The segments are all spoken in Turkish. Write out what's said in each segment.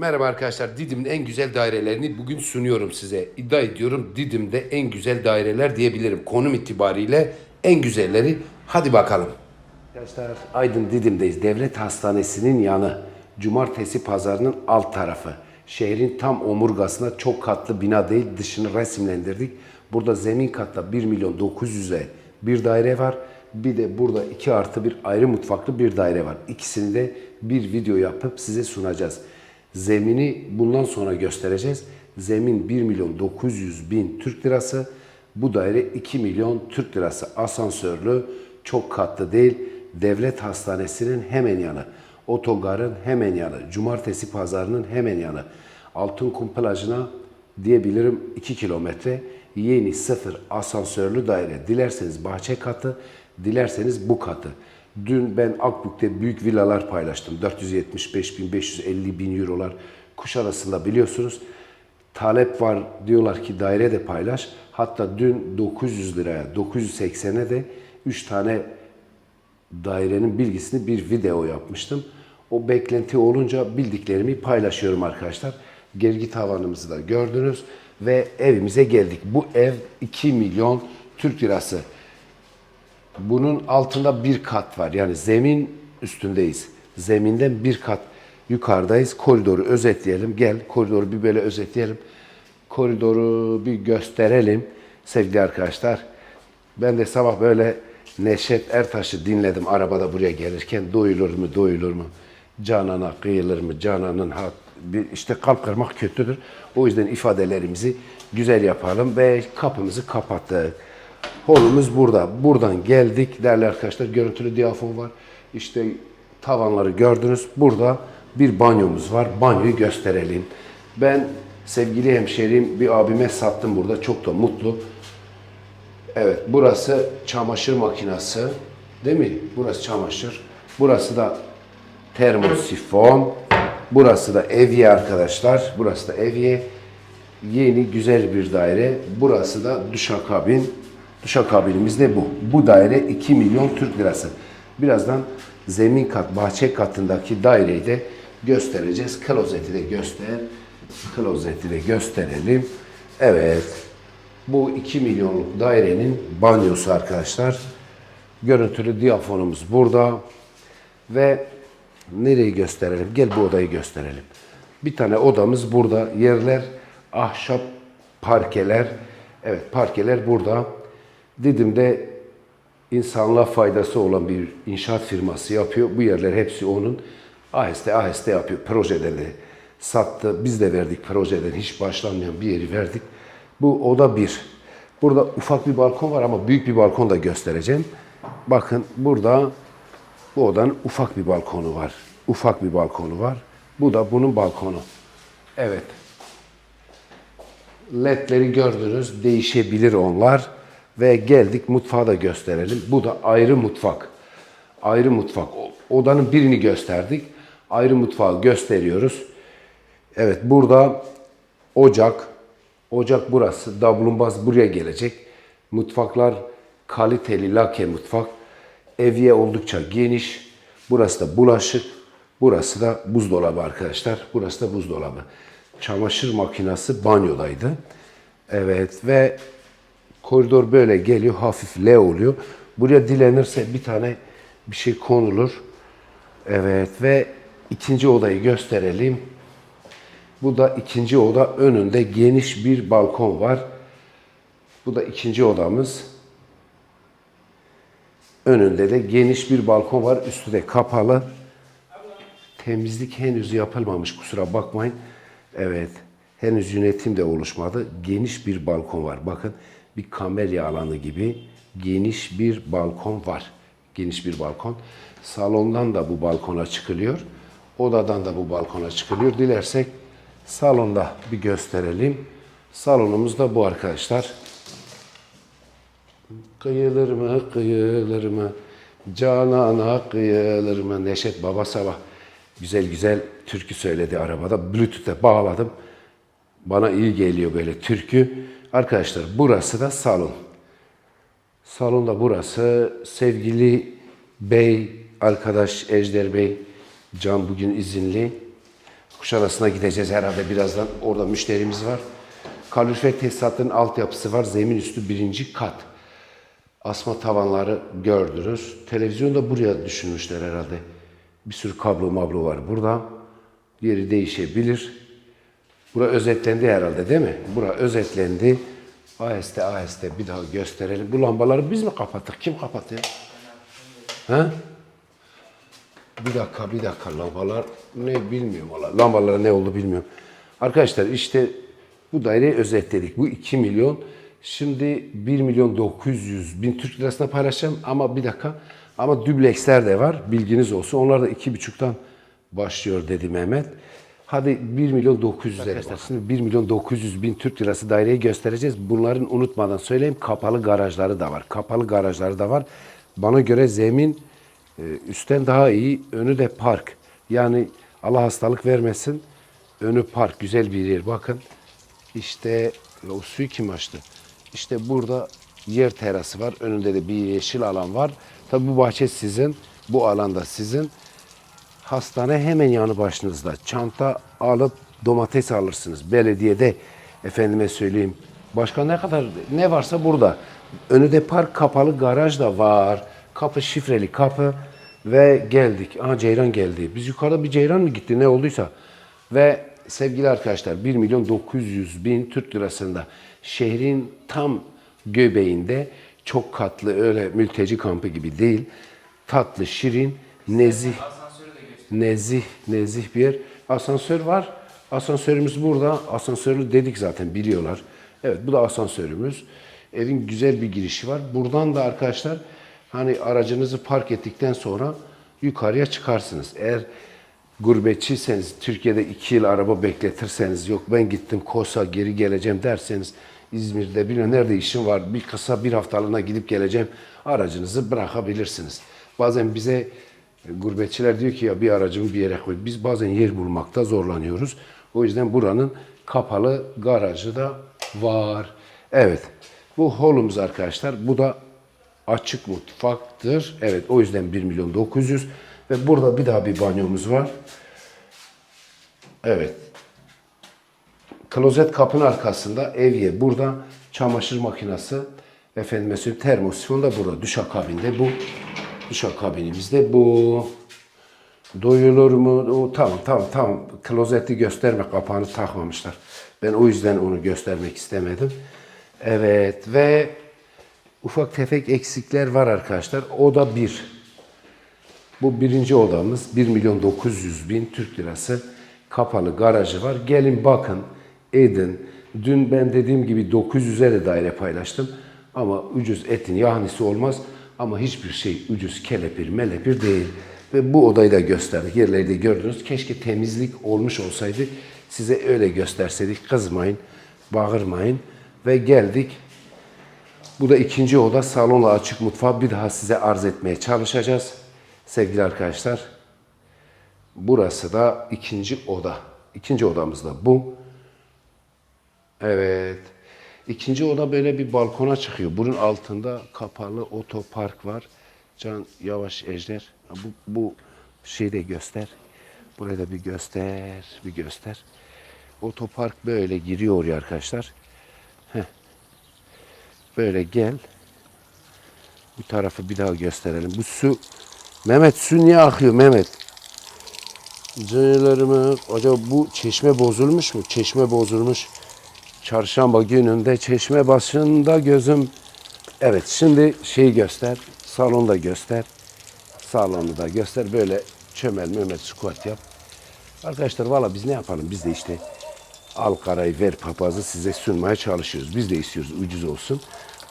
Merhaba arkadaşlar. Didim'in en güzel dairelerini bugün sunuyorum size. İddia ediyorum Didim'de en güzel daireler diyebilirim. Konum itibariyle en güzelleri. Hadi bakalım. Arkadaşlar Aydın Didim'deyiz. Devlet Hastanesi'nin yanı. Cumartesi pazarının alt tarafı. Şehrin tam omurgasında çok katlı bina değil dışını resimlendirdik. Burada zemin katta 1 milyon 900'e bir daire var. Bir de burada 2 artı bir ayrı mutfaklı bir daire var. İkisini de bir video yapıp size sunacağız. Zemini bundan sonra göstereceğiz. Zemin 1 milyon 900 bin Türk lirası. Bu daire 2 milyon Türk lirası. Asansörlü, çok katlı değil. Devlet Hastanesi'nin hemen yanı. Otogarın hemen yanı. Cumartesi pazarının hemen yanı. Altınkum plajına diyebilirim 2 kilometre. Yeni sıfır asansörlü daire. Dilerseniz bahçe katı, dilerseniz bu katı. Dün ben Akbük'te büyük villalar paylaştım. 475 bin, 550 bin eurolar Kuşadası'nda biliyorsunuz. Talep var diyorlar ki daire de paylaş. Hatta dün 900 liraya, 980'e de 3 tane dairenin bilgisini bir video yapmıştım. O beklenti olunca bildiklerimi paylaşıyorum arkadaşlar. Gergi tavanımızı da gördünüz ve evimize geldik. Bu ev 2 milyon Türk lirası. Bunun altında bir kat var. Yani zemin üstündeyiz. Zeminden bir kat yukarıdayız. Koridoru özetleyelim. Gel koridoru bir böyle özetleyelim. Koridoru bir gösterelim sevgili arkadaşlar. Ben de sabah böyle Neşet Ertaş'ı dinledim arabada buraya gelirken. Doyulur mu, doyulur mu? Canana kıyılır mı? Cananın hak, bir, işte kalp kırmak kötüdür. O yüzden ifadelerimizi güzel yapalım ve kapımızı kapattık. Holumuz burada. Buradan geldik değerli arkadaşlar. Görüntülü diyafon var. İşte tavanları gördünüz. Burada bir banyomuz var. Banyoyu gösterelim. Ben sevgili hemşerim bir abime sattım burada. Çok da mutlu. Evet burası çamaşır makinesi. Değil mi? Burası çamaşır. Burası da termosifon. Burası da evye arkadaşlar. Burası da evye. Yeni güzel bir daire. Burası da duşakabin. Duşakabinimiz ne bu? Bu daire 2 milyon Türk lirası. Birazdan zemin kat, bahçe katındaki daireyi de göstereceğiz. Klozeti de göster. Klozeti de gösterelim. Evet. Bu 2 milyonluk dairenin banyosu arkadaşlar. Görüntülü diyafonumuz burada. Ve nereyi gösterelim? Gel bu odayı gösterelim. Bir tane odamız burada. Yerler ahşap parkeler. Evet parkeler burada. Didim'de insanlığa faydası olan bir inşaat firması yapıyor. Bu yerler hepsi onun. Aheste aheste yapıyor. Projede de sattı. Biz de verdik projeden hiç başlanmayan bir yeri verdik. Bu oda bir. Burada ufak bir balkon var ama büyük bir balkon da göstereceğim. Bakın burada bu odanın ufak bir balkonu var. Ufak bir balkonu var. Bu da bunun balkonu. Evet. ledleri gördünüz. Değişebilir onlar. Ve geldik mutfağı da gösterelim. Bu da ayrı mutfak. Ayrı mutfak. Odanın birini gösterdik. Ayrı mutfağı gösteriyoruz. Evet burada ocak. Ocak burası. Davlumbaz buraya gelecek. Mutfaklar kaliteli lake mutfak. Evye oldukça geniş. Burası da bulaşık. Burası da buzdolabı arkadaşlar. Burası da buzdolabı. Çamaşır makinesi banyodaydı. Evet ve koridor böyle geliyor. Hafif L oluyor. Buraya dilenirse bir tane bir şey konulur. Evet ve ikinci odayı gösterelim. Bu da ikinci oda. Önünde geniş bir balkon var. Bu da ikinci odamız. Önünde de geniş bir balkon var. Üstü de kapalı. Temizlik henüz yapılmamış kusura bakmayın. Evet. Henüz yönetim de oluşmadı. Geniş bir balkon var. Bakın bir kamelya alanı gibi geniş bir balkon var. Geniş bir balkon. Salondan da bu balkona çıkılıyor. Odadan da bu balkona çıkılıyor. Dilersek salonda bir gösterelim. Salonumuz da bu arkadaşlar. Kıyılır mı, kıyılır mı? Canana kıyılır mı? Neşet Baba sabah güzel güzel türkü söyledi arabada. Bluetooth'e bağladım. Bana iyi geliyor böyle türkü. Arkadaşlar burası da salon. Salonda burası. Sevgili Bey, arkadaş Ejder Bey, Can bugün izinli. Kuşadası'na gideceğiz herhalde birazdan. Orada müşterimiz var. Kalorifer tesisatının altyapısı var. Zemin üstü birinci kat. Asma tavanları gördünüz. Televizyonu da buraya düşünmüşler herhalde. Bir sürü kablo mablo var burada. Yeri değişebilir. Bura özetlendi herhalde değil mi? Bura özetlendi. Aheste aheste bir daha gösterelim. Bu lambaları biz mi kapattık? Kim kapattı? Ha? Bir dakika, bir dakika. Lambalar ne bilmiyorum valla. Lambalar ne oldu bilmiyorum. Arkadaşlar işte bu daireyi özetledik. Bu 2 milyon. Şimdi 1 milyon 900 bin Türk lirasına paylaşacağım ama bir dakika. Ama dübleksler de var. Bilginiz olsun. Onlar da 2,5'tan başlıyor dedi Mehmet. Hadi 1 milyon 900 arkadaşlar. Şimdi 1 milyon 900 bin Türk lirası daireyi göstereceğiz. Bunların unutmadan söyleyeyim kapalı garajları da var. Kapalı garajları da var. Bana göre zemin e, üstten daha iyi. Önü de park. Yani Allah hastalık vermesin. Önü park. Güzel bir yer. Bakın. İşte o suyu kim açtı? İşte burada yer terası var. Önünde de bir yeşil alan var. Tabi bu bahçe sizin. Bu alanda sizin. Hastane hemen yanı başınızda. Çanta alıp domates alırsınız. Belediyede efendime söyleyeyim. Başka ne kadar ne varsa burada. Önü de park kapalı garaj da var. Kapı şifreli kapı ve geldik. Aha Ceyran geldi. Biz yukarıda bir Ceyran mı gitti ne olduysa. Ve sevgili arkadaşlar 1 milyon 900 bin Türk lirasında şehrin tam göbeğinde çok katlı öyle mülteci kampı gibi değil. Tatlı, şirin, nezih, nezih, nezih bir yer. Asansör var. Asansörümüz burada. Asansörlü dedik zaten biliyorlar. Evet bu da asansörümüz. Evin güzel bir girişi var. Buradan da arkadaşlar hani aracınızı park ettikten sonra yukarıya çıkarsınız. Eğer gurbetçiyseniz, Türkiye'de iki yıl araba bekletirseniz, yok ben gittim Kosa geri geleceğim derseniz, İzmir'de bilmem nerede işim var, bir kısa bir haftalığına gidip geleceğim, aracınızı bırakabilirsiniz. Bazen bize gurbetçiler diyor ki ya bir aracımı bir yere koy. Biz bazen yer bulmakta zorlanıyoruz. O yüzden buranın kapalı garajı da var. Evet. Bu holumuz arkadaşlar. Bu da açık mutfaktır. Evet o yüzden 1 milyon 900 ve burada bir daha bir banyomuz var. Evet. Klozet kapının arkasında evye burada çamaşır makinesi efendim söyleyeyim termosifon da burada duşakabinde bu duşakabinimizde bu doyulur mu? O, tamam tamam tamam klozeti gösterme kapağını takmamışlar. Ben o yüzden onu göstermek istemedim. Evet ve ufak tefek eksikler var arkadaşlar. O da bir. Bu birinci odamız 1 milyon 900 bin Türk lirası kapalı garajı var. Gelin bakın edin. Dün ben dediğim gibi 900'e de daire paylaştım. Ama ucuz etin yahnisi olmaz. Ama hiçbir şey ucuz kelepir melepir değil. Ve bu odayı da gösterdik. Yerleri de gördünüz. Keşke temizlik olmuş olsaydı. Size öyle gösterseydik. Kızmayın, bağırmayın. Ve geldik. Bu da ikinci oda. Salonla açık mutfağı bir daha size arz etmeye çalışacağız. Sevgili arkadaşlar. Burası da ikinci oda. İkinci odamız da bu. Evet. İkinci oda böyle bir balkona çıkıyor. Bunun altında kapalı otopark var. Can yavaş Ejder. Bu, bu şeyi de göster. Burayı da bir göster. Bir göster. Otopark böyle giriyor oraya arkadaşlar. Heh. Böyle gel. Bu tarafı bir daha gösterelim. Bu su Mehmet su niye akıyor Mehmet? Ceylerimi acaba bu çeşme bozulmuş mu? Çeşme bozulmuş. Çarşamba gününde çeşme başında gözüm. Evet şimdi şeyi göster. Salonu da göster. Salonu da göster. Böyle çömel Mehmet squat yap. Arkadaşlar valla biz ne yapalım? Biz de işte al karayı ver papazı size sunmaya çalışıyoruz. Biz de istiyoruz ucuz olsun.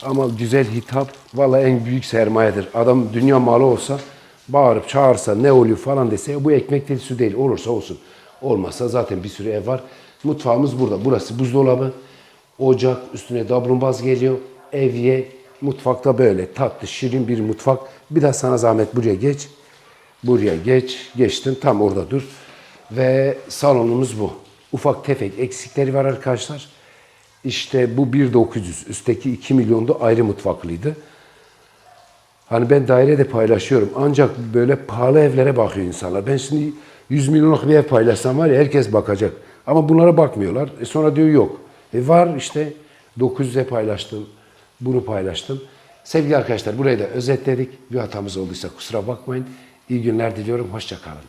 Ama güzel hitap valla en büyük sermayedir. Adam dünya malı olsa bağırıp çağırsa ne oluyor falan dese bu ekmek değil su değil olursa olsun. Olmazsa zaten bir sürü ev var. Mutfağımız burada. Burası buzdolabı. Ocak üstüne dablumbaz geliyor. Evye. Mutfakta böyle tatlı şirin bir mutfak. Bir daha sana zahmet buraya geç. Buraya geç. Geçtin tam orada dur. Ve salonumuz bu. Ufak tefek eksikleri var arkadaşlar. İşte bu 1900. Üstteki 2 milyonda ayrı mutfaklıydı. Hani ben daire de paylaşıyorum. Ancak böyle pahalı evlere bakıyor insanlar. Ben şimdi 100 milyonluk bir ev paylaşsam var ya herkes bakacak. Ama bunlara bakmıyorlar. E sonra diyor yok. E var işte 900'e paylaştım. Bunu paylaştım. Sevgili arkadaşlar burayı da özetledik. Bir hatamız olduysa kusura bakmayın. İyi günler diliyorum. Hoşça kalın.